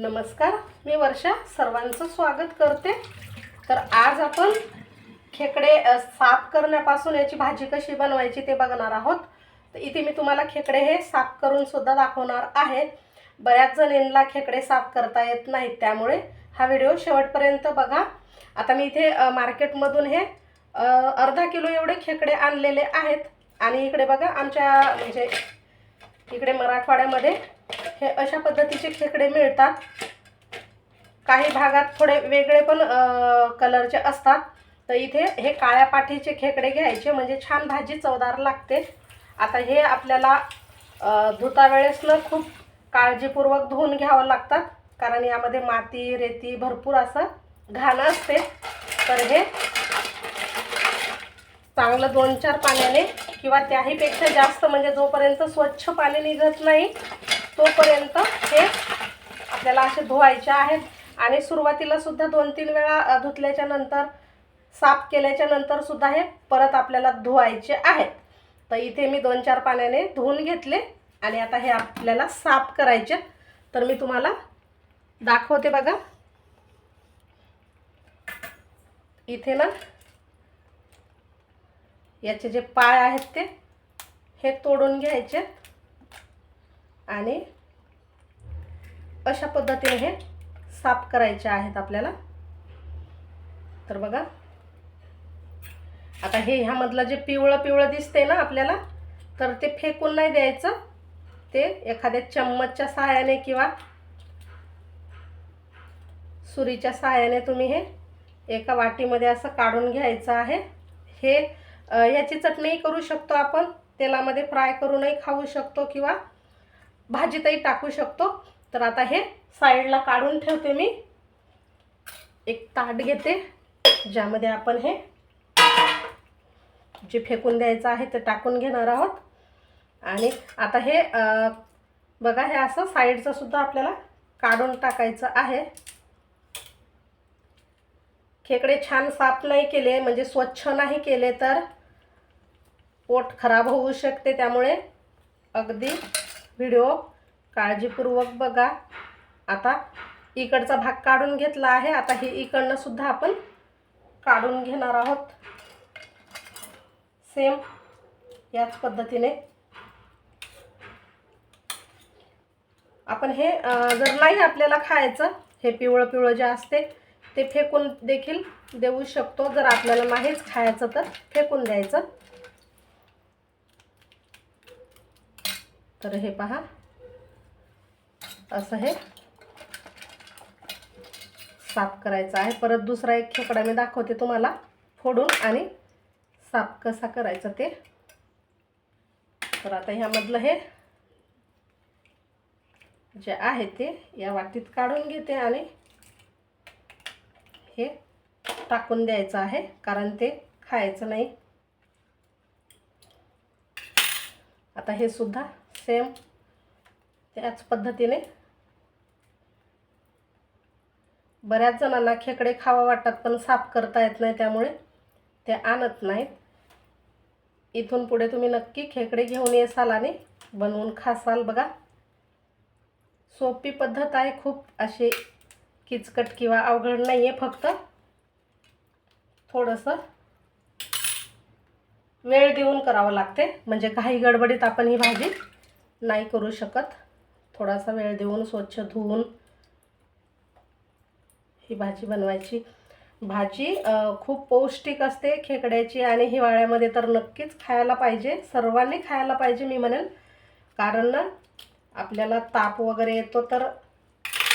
नमस्कार मी वर्षा. सर्वांचं स्वागत करते. तर आज आपण खेकडे साफ करण्यापासून याची भाजी कशी बनवायची ते बघणार आहोत. तर इथे मी तुम्हाला खेकडे हे साफ करून सुद्धा दाखवणार आहे. बऱ्याच जणींना खेकडे साफ करता येत नाहीत त्यामुळे हा व्हिडिओ शेवटपर्यंत बघा. आता मी इथे मार्केटमधून हे अर्धा किलो एवढे खेकडे आणलेले आहेत. आणि इकडे बघा आमच्या म्हणजे इकडे मराठवाड्यामध्ये हे अशा पद्धतीचे खेकडे मिळतात. काही भागात थोडे वेगळे पण कलरचे असतात. तर इथे हे काळ्या पाठीचे खेकडे घ्यायचे म्हणजे छान भाजी चवदार लागते. आता हे आपल्याला धुता वेळेस ना खूप काळजीपूर्वक धुवून घ्यावं लागतात. कारण यामध्ये माती रेती भरपूर असं घाण असते. तर हे चांगलं दोन चार पाण्याने किंवा त्याहीपेक्षा जास्त म्हणजे जोपर्यंत स्वच्छ पाणी निघत नाही तोपर्यंत हे आपल्याला असे धुवायचे आहेत. आणि सुरुवातीला सुद्धा दोन तीन वेळा धुतल्याच्या नंतर साफ केल्याच्यानंतर सुद्धा हे परत आपल्याला धुवायचे आहेत. तर इथे मी दोन चार पाण्याने धुवून घेतले आणि आता हे आपल्याला साफ करायचे. तर मी तुम्हाला दाखवते बघा. इथे ना याचे जे पाय आहेत ते हे तोडून घ्यायचे. आणि अशा पद्धतीने हे साफ करायचे आहेत आपल्याला. तर बघा. आता हे ह्यामधलं जे पिवळं पिवळं दिसते ना आपल्याला तर ते फेकून नाही द्यायचं. ते एखाद्या चम्मचच्या सहाय्याने किंवा सुरीच्या सहाय्याने तुम्ही हे एका वाटीमध्ये असं काढून घ्यायचं आहे. हे याची चटणीही करू शकतो आपण. तेलामध्ये फ्राय करूनही खाऊ शकतो किंवा भाजीतही टाकू शकतो. तर आता हे साईडला काढून ठेवते मी. एक ताट घेते ज्यामध्ये आपण हे जे फेकून द्यायचं आहे ते टाकून घेणार आहोत. आणि आता हे बघा हे असं साईडचं सुद्धा आपल्याला काढून टाकायचं आहे. खेकडे छान साफ नाही केले म्हणजे स्वच्छ नाही केले तर पोट खराब होऊ शकते त्यामुळे अगदी व्हिडिओ काळजीपूर्वक बघा. आता इकडचा भाग काढून घेतला आहे. आता हे इकडनं सुद्धा आपण काढून घेणार आहोत. सेम याच पद्धतीने. आपण हे जर नाही आपल्याला खायचं हे पिवळं पिवळं जे असते ते फेकून देखील देऊ शकतो. जर आपल्याला नाहीच खायचं तर फेकून द्यायचं. तर हे पहा. असं हे साफ करायचं आहे. परत दुसरा एक खेकडा मी दाखवते तुम्हाला फोडून आणि साफ कसा करायचा ते. तर आता ह्यामधलं हे जे आहे ते या वाटीत काढून घेते आणि हे टाकून द्यायचं आहे कारण ते खायचं नाही. आता हे सुद्धा सेम त्याच पद्धतीने. बऱ्याच जणांना खेकडे खावा वाटतात पण साफ करता येत नाही त्यामुळे ते आणत नाहीत. इथून पुढे तुम्ही नक्की खेकडे घेऊन येसाल आणि बनवून खासाल बघा. सोपी पद्धत आहे खूप अशी किचकट किंवा अवघड नाही आहे फक्त. थोडंसं वेळ देऊन करावं लागते. म्हणजे काही गडबडीत आपण ही भाजी नाही करू शकत. थोडासा वेळ देऊन स्वच्छ धुवून ही भाजी बनवायची. भाजी खूप पौष्टिक असते खेकड्याची आणि हिवाळ्यामध्ये तर नक्कीच खायला पाहिजे. सर्वांनी खायला पाहिजे मी म्हणेन. कारण आपल्याला ताप वगैरे येतो तर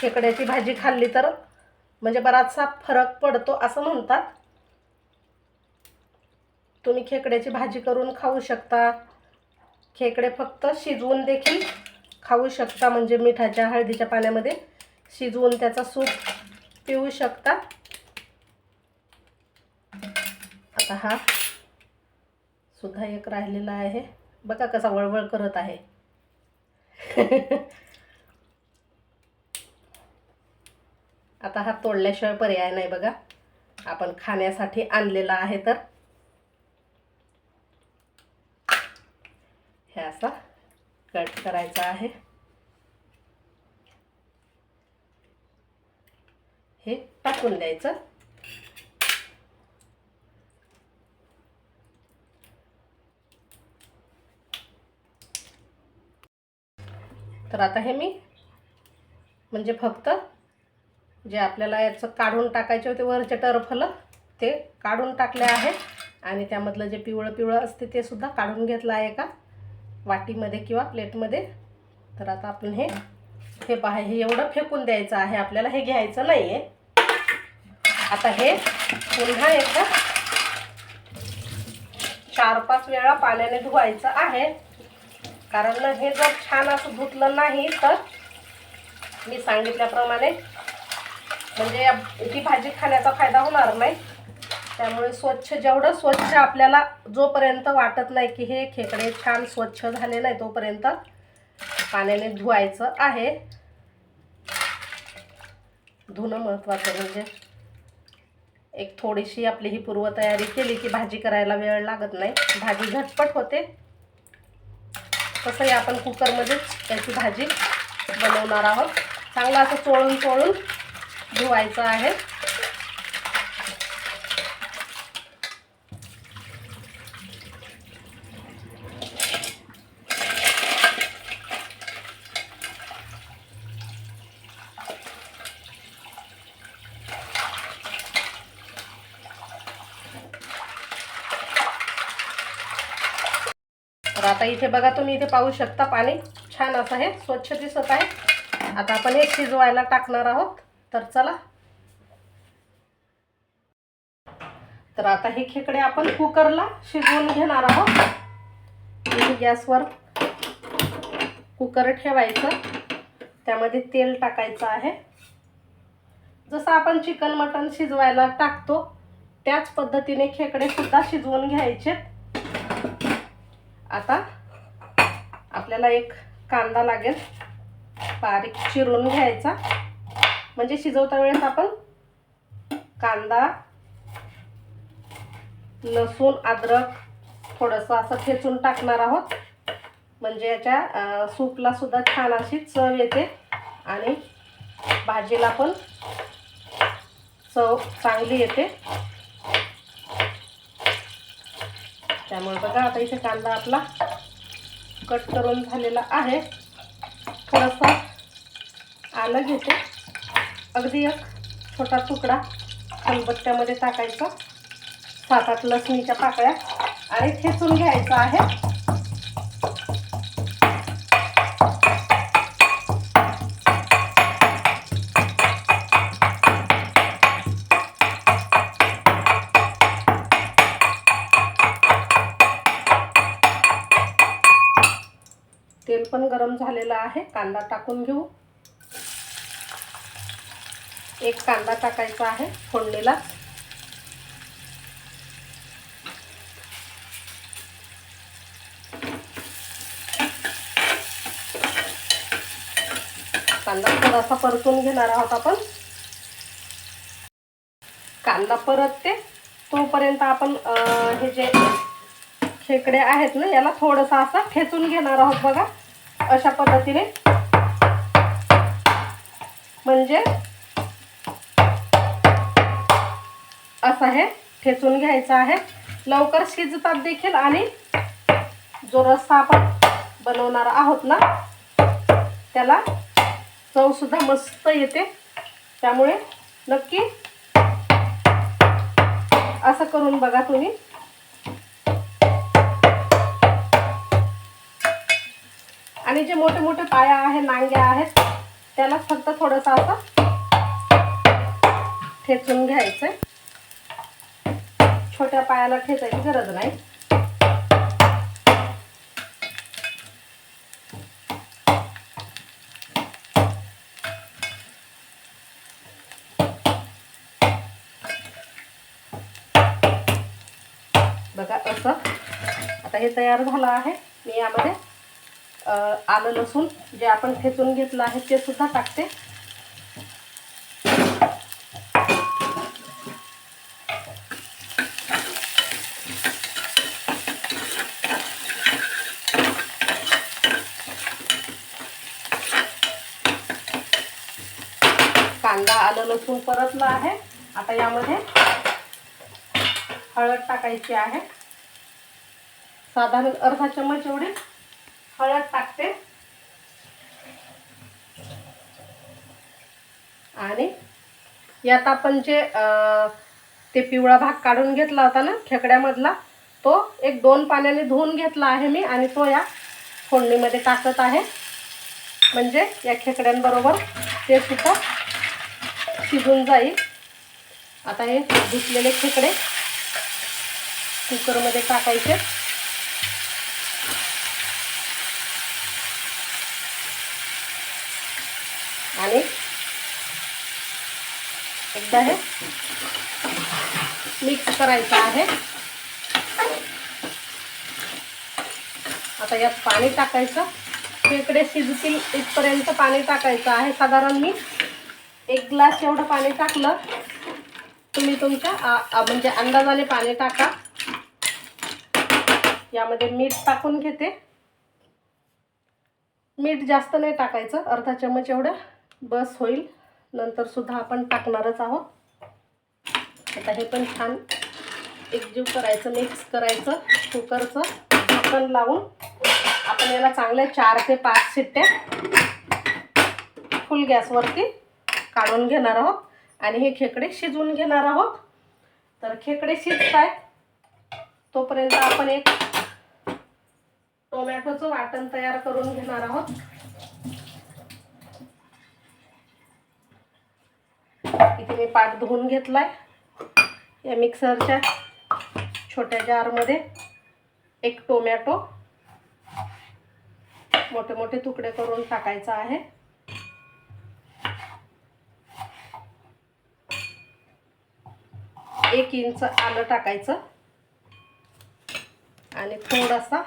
खेकड्याची भाजी खाल्ली तर म्हणजे बराचसा फरक पडतो असं म्हणतात. तुम्ही खेकड्याची भाजी करून खाऊ शकता. खेकडे फक्त शिजवून देखील खाऊ शकता. म्हणजे मिठाच्या हळदीच्या पाण्यामध्ये शिजवून त्याचा सूप पिऊ शकता. आता हा सुद्धा एक राहिलेला आहे. बघा कसा वळवळ करत आहे. आता हा तोडल्याशिवाय पर्याय नाही बघा. आपण खाण्यासाठी आणलेला आहे तर. हे असा कट करायचा आहे. हे टाकून द्यायचं. तर आता हे मी म्हणजे फक्त जे आपल्याला याचं काढून टाकायचे होते वरचे टरफलं ते काढून टाकले आहे. आणि त्यामधलं जे पिवळं पिवळं असते ते सुद्धा काढून घेतलं आहे का? वाटीमध्ये किंवा प्लेटमध्ये. तर आता आपण हे हे पहा हे एवढं फेकून द्यायचं आहे आपल्याला हे घ्यायचं नाही आहे आता हे पुन्हा एकदा चार पाच वेळा पाण्याने धुवायचं आहे. कारण हे जर छान असं धुतलं नाही तर मी सांगितल्याप्रमाणे म्हणजे ती भाजी खाण्याचा फायदा होणार नाही. त्यामुळे स्वच्छ जेवढं स्वच्छ आपल्याला जोपर्यंत वाटत नाही की हे खेकडे छान स्वच्छ झाले नाही तोपर्यंत पाण्याने धुवायचं आहे. धुणं महत्त्वाचं म्हणजे एक थोडीशी आपली ही पूर्वतयारी केली की भाजी करायला वेळ लागत नाही. भाजी झटपट होते. तसंही आपण कुकरमध्येच त्याची भाजी बनवणार आहोत. चांगलं असं चोळून चोळून धुवायचं आहे. तर आता इथे बघा तुम्ही इथे पाहू शकता पाणी. छान असं हे स्वच्छ दिसत आहे. आता आपण हे शिजवायला टाकणार आहोत. तर चला. तर आता हे खेकडे आपण कुकरला शिजवून घेणार आहोत. गॅसवर कुकर ठेवायचं. त्यामध्ये तेल टाकायचं आहे. जसं आपण चिकन मटन शिजवायला टाकतो त्याच पद्धतीने खेकडे सुद्धा शिजवून घ्यायचे आता आपल्याला एक कांदा लागेल. बारीक चिरून घ्यायचा. म्हणजे शिजवता वेळेस आपण कांदा लसूण अद्रक थोडंसं असं ठेचून टाकणार आहोत. म्हणजे याच्या सूपला सुद्धा छान अशी चव येते. आणि भाजीला पण चव चांगली येते. त्यामुळे बघा आता इथे कांदा आपला कट करून झालेला आहे. थोडासा आलं घेते. अगदी एक छोटा तुकडा खलबत्त्यामध्ये टाकायचा. सात आठ लसणीच्या पाकळ्या. आणि ठेचून घ्यायचं आहे. तेल पण गरम झालेलं आहे. कांदा टाकून घेऊ. एक कांदा टाकायचा आहे फोडणीला. कांदा थोडासा परतून घेणार आहोत आपण. कांदा परतते. तोपर्यंत आपण हे जे खेकडे आहेत ना याला थोडंसं असं ठेचून घेणार आहोत बघा. अशा पद्धतीने. म्हणजे असं हे ठेचून घ्यायचं आहे. लवकर शिजतात देखील आणि जो रस्सा आपण बनवणार आहोत ना त्याला चवसुद्धा मस्त येते. त्यामुळे नक्की असं करून बघा तुम्ही. आणि जे मोठे मोठे पाया आहे नांग्या आहेत त्याला फक्त थोडंसं असं ठेचून घ्यायचंय. छोट्या पायाला ठेचायची गरज नाही. बघा असं. आता हे तयार झालं आहे. मी यामध्ये आलं लसूण जे आपण ठेचून घेतलं आहे ते सुद्धा टाकते. कांदा आलं लसूण परतलं आहे. आता यामध्ये हळद टाकायची आहे. साधारण अर्धा चम्मच एवढी. हळद टाकते आणि यात आपण जे ते पिवळा भाग काढून घेतला होता ना खेकड्यामधला तो एक दोन पाण्याने धुवून घेतला आहे मी आणि तो या फोडणीमध्ये टाकत आहे. म्हणजे या खेकड्यांबरोबर ते सुद्धा शिजून जाईल. आता हे धुतलेले खेकडे कुकरमध्ये टाकायचे. आणि एकदा हे मिक्स करायचं आहे. आता यात पाणी टाकायचं. इकडे शिजतील इथपर्यंत पाणी टाकायचं आहे. साधारण मी एक ग्लास एवढं पाणी टाकलं. तुम्ही तुमच्या म्हणजे अंदाजाने पाणी टाका. यामध्ये मीठ टाकून घेते. मीठ जास्त नाही टाकायचं. अर्धा चमच एवढं. बस होईल. नंतर सुद्धा आपण टाकणारच आहोत. आता हे पण छान एकजीव करायचं मिक्स करायचं कुकरचं झाकण लावून आपण याला चांगल्या चार ते पाच शिट्ट्या फुल गॅसवरती काढून घेणार आहोत. आणि हे खेकडे शिजवून घेणार आहोत. तर खेकडे शिजत आहेत तोपर्यंत आपण एक टोमॅटोचं वाटण तयार करून घेणार आहोत. इथे मी पाट धुवून घेतला आहे या मिक्सरच्या छोट्या जारमध्ये एक टोमॅटो मोठे मोठे तुकडे करून टाकायचा आहे. एक इंच आलं टाकायचं. आणि थोडासा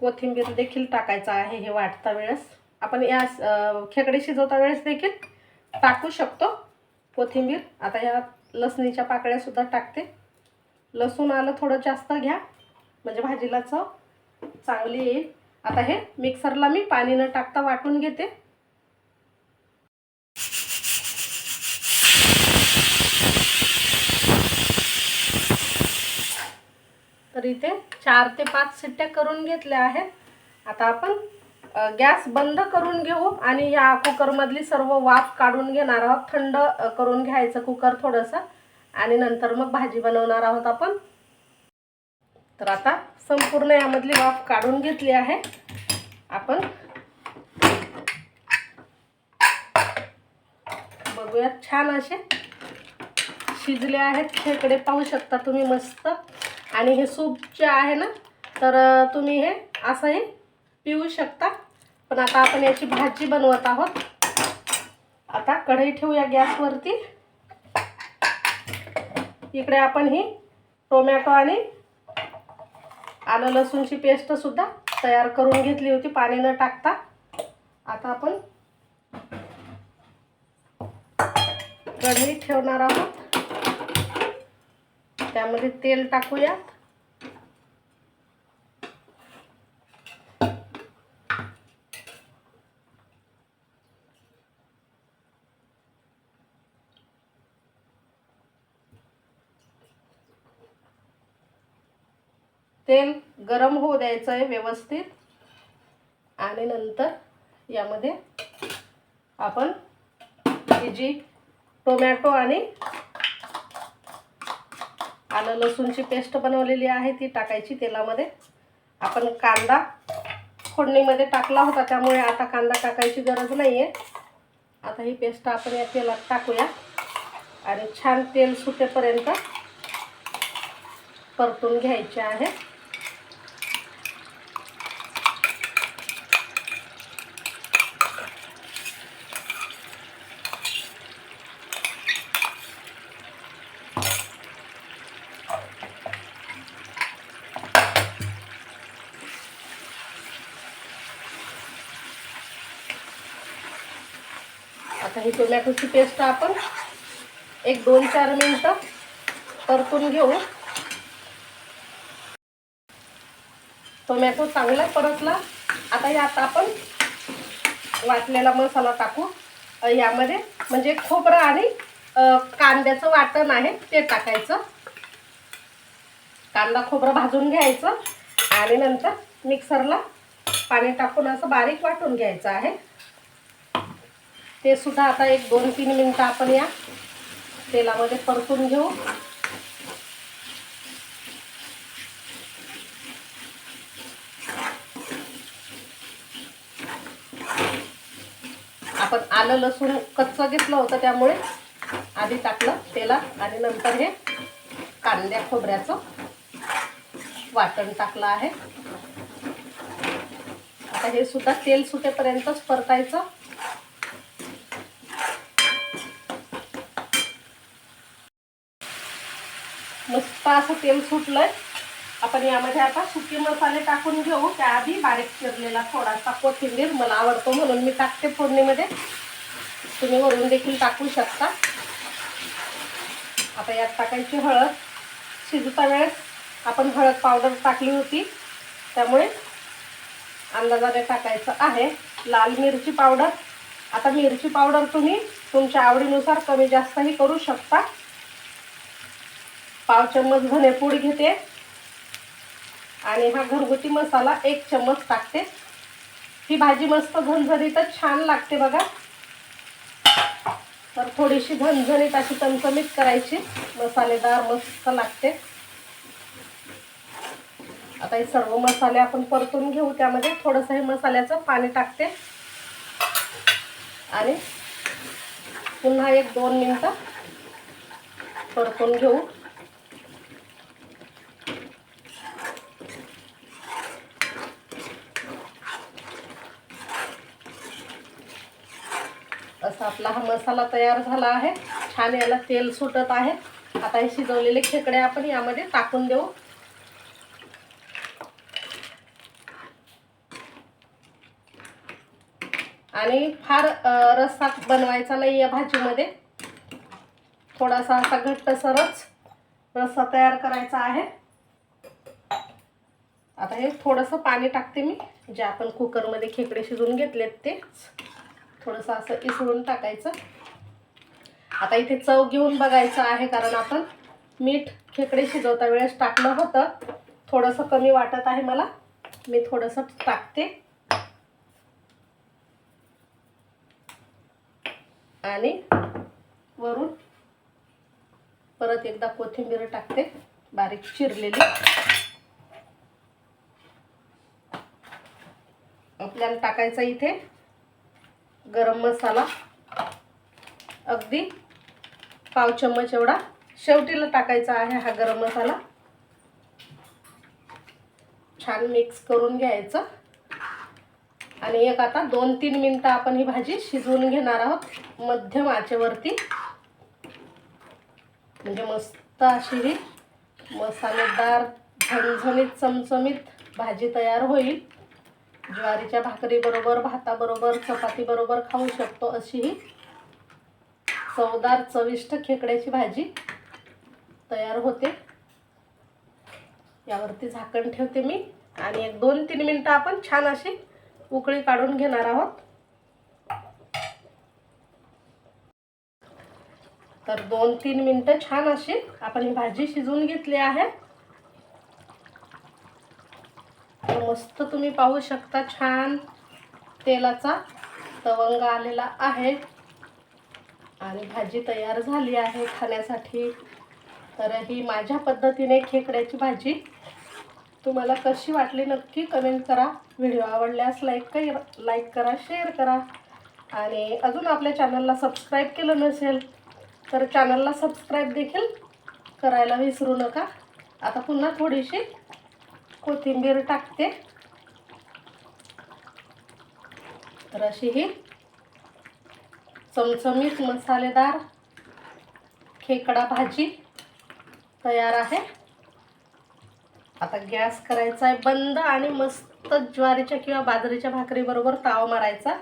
कोथिंबीर देखील टाकायचा आहे हे वाटता वेळेस. आपण या खेकडे शिजवता वेळेस देखील टाकू शकतो. कोथिंबीर आता या लसणीच्या पाकळ्यासुद्धा टाकते. लसूण आलं थोडं जास्त घ्या म्हणजे भाजीला चव चांगली येईल. आता हे मिक्सरला मी पाणी न टाकता वाटून घेते. तर इथे चार ते पाच सिट्ट्या करून घेतल्या आहेत. आता आपण गॅस बंद करून घेऊ आणि या कुकरमधली सर्व वाफ काढून घेणार आहोत. थंड करून घ्यायचं कुकर थोडंसं. आणि नंतर मग भाजी बनवणार आहोत आपण. तर आता संपूर्ण यामधली वाफ काढून घेतली आहे. आपण बघूयात. छान असे शिजले आहेत. खेकडे पाहू शकता तुम्ही मस्त. आणि हे सूप जे आहे ना तर तुम्ही हे असंही पिऊ शकता. पण आता आपण याची भाजी बनवत आहोत. आता कढई ठेवूया गॅसवरती. इकडे आपण ही टोमॅटो आणि आलं लसूणची पेस्टसुद्धा तयार करून घेतली होती पाणी न टाकता. आता आपण कढई ठेवणार आहोत. त्यामध्ये तेल टाकूयात. तेल गरम होऊ द्यायचं आहे व्यवस्थित. आणि नंतर यामध्ये आपण ही जी टोमॅटो आणि आलं लसूणची पेस्ट बनवलेली आहे ती टाकायची. तेलामध्ये आपण कांदा फोडणीमध्ये टाकला होता त्यामुळे आता कांदा टाकायची गरज नाही आहे आता ही पेस्ट आपण या तेलात टाकूया. आणि छान तेल सुटेपर्यंत परतून घ्यायचे आहे. ही टोमॅटोची पेस्ट आपण एक दोन चार मिनटं परतून घेऊ. टोमॅटो चांगला परतला. आता यात आपण वाटलेला मसाला टाकू. यामध्ये म्हणजे खोबरं आणि कांद्याचं वाटण आहे ते टाकायचं. कांदा खोबरं भाजून घ्यायचं आणि नंतर मिक्सरला पाणी टाकून असं बारीक वाटून घ्यायचं आहे. ते सुद्धा आता एक दोन तीन मिनटं आपण या तेलामध्ये परतून घेऊ. आपण आलं लसूण कच्चं घेतलं होतं त्यामुळे आधी टाकलं तेलात आणि नंतर हे कांद्या खोबऱ्याचं वाटण टाकलं आहे. आता हे सुद्धा तेल सुटेपर्यंतच परतायचं. आता असं तेल सुटलंय. आपण यामध्ये आता सुके मसाले टाकून घेऊ. त्याआधी बारीक चिरलेला थोडासा कोथिंबीर मला आवडतो म्हणून मी टाकते फोडणीमध्ये. तुम्ही वरून देखील टाकू शकता. आता यात टाकायची हळद. शिजता वेळेस आपण हळद पावडर टाकली होती. त्यामुळे अंदाजाने टाकायचं आहे. लाल मिरची पावडर. आता मिरची पावडर तुम्ही तुमच्या आवडीनुसार कमी जास्तही करू शकता. पाव चम्मच धनेपूड घेते. आणि हा घरगुती मसाला एक चम्मच टाकते. ही भाजी मस्त झणझणीतच छान लागते बघा. तर थोडीशी झणझणीत अशी चमचमीत करायची. मसालेदार मस्त लागते. आता हे सर्व मसाले आपण परतून घेऊ. त्यामध्ये थोडंसं हे मसाल्याचं पाणी टाकते. आणि पुन्हा एक दोन मिनटं परतून घेऊ. असा आपला हा मसाला तयार झाला आहे. छान याला तेल सुटत आहे. आता हे शिजवलेले खेकडे आपण यामध्ये टाकून देऊ. आणि फार रस्सा बनवायचा नाही या भाजीमध्ये. थोडासा असा घट्टसरच रस्सा तयार करायचा आहे. आता हे थोडंसं पाणी टाकते मी. जे आपण कुकरमध्ये खेकडे शिजवून घेतलेत तेच. थोडंसं असं इसळून टाकायचं. आता इथे चव घेऊन बघायचं आहे कारण आपण मीठ खेकडे शिजवता वेळेस टाकलं होतं. थोडंसं कमी वाटत आहे मला. मी थोडंसं टाकते. आणि वरून परत एकदा कोथिंबीर टाकते बारीक चिरलेली. आपल्याला टाकायचं इथे गरम मसाला. अगदी पाव चम्मच एवढा. शेवटीला टाकायचा आहे हा गरम मसाला. छान मिक्स करून घ्यायचं. आणि एक आता दोन तीन मिनटं आपण ही भाजी शिजवून घेणार आहोत मध्यम आचेवरती. म्हणजे मस्त अशी ही मसालेदार झणझणीत चमचमीत भाजी तयार होईल. ज्वारीच्या भाकरीबरोबर भाताबरोबर चपातीबरोबर खाऊ शकतो अशी ही चवदार चविष्ट खेकड्याची भाजी तयार होते. यावरती झाकण ठेवते मी आणि एक दोन तीन मिनटं आपण छान अशी उकळी काढून घेणार आहोत. तर दोन तीन मिनटं छान अशी आपण ही भाजी शिजवून घेतली आहे तर मस्त तुम्ही पाहू शकता. छान तेलाचा तवंग आलेला आहे. आणि भाजी तयार झाली आहे खाण्यासाठी. तर ही माझ्या पद्धतीने खेकड्याची भाजी. तुम्हाला कशी वाटली नक्की कमेंट करा. व्हिडिओ आवडल्यास लाईक कर लाईक करा शेअर करा. आणि अजून आपल्या चॅनलला सबस्क्राईब केलं नसेल तर चॅनलला सबस्क्राईब देखील करायला विसरू नका. आता पुन्हा थोडीशी कोथिंबीर टाकते. तर अशी ही चमचमीत मसालेदार खेकडा भाजी तयार आहे. आता गॅस करायचा आहे बंद आणि मस्त ज्वारीच्या किंवा बाजरीच्या भाकरीबरोबर ताव मारायचा.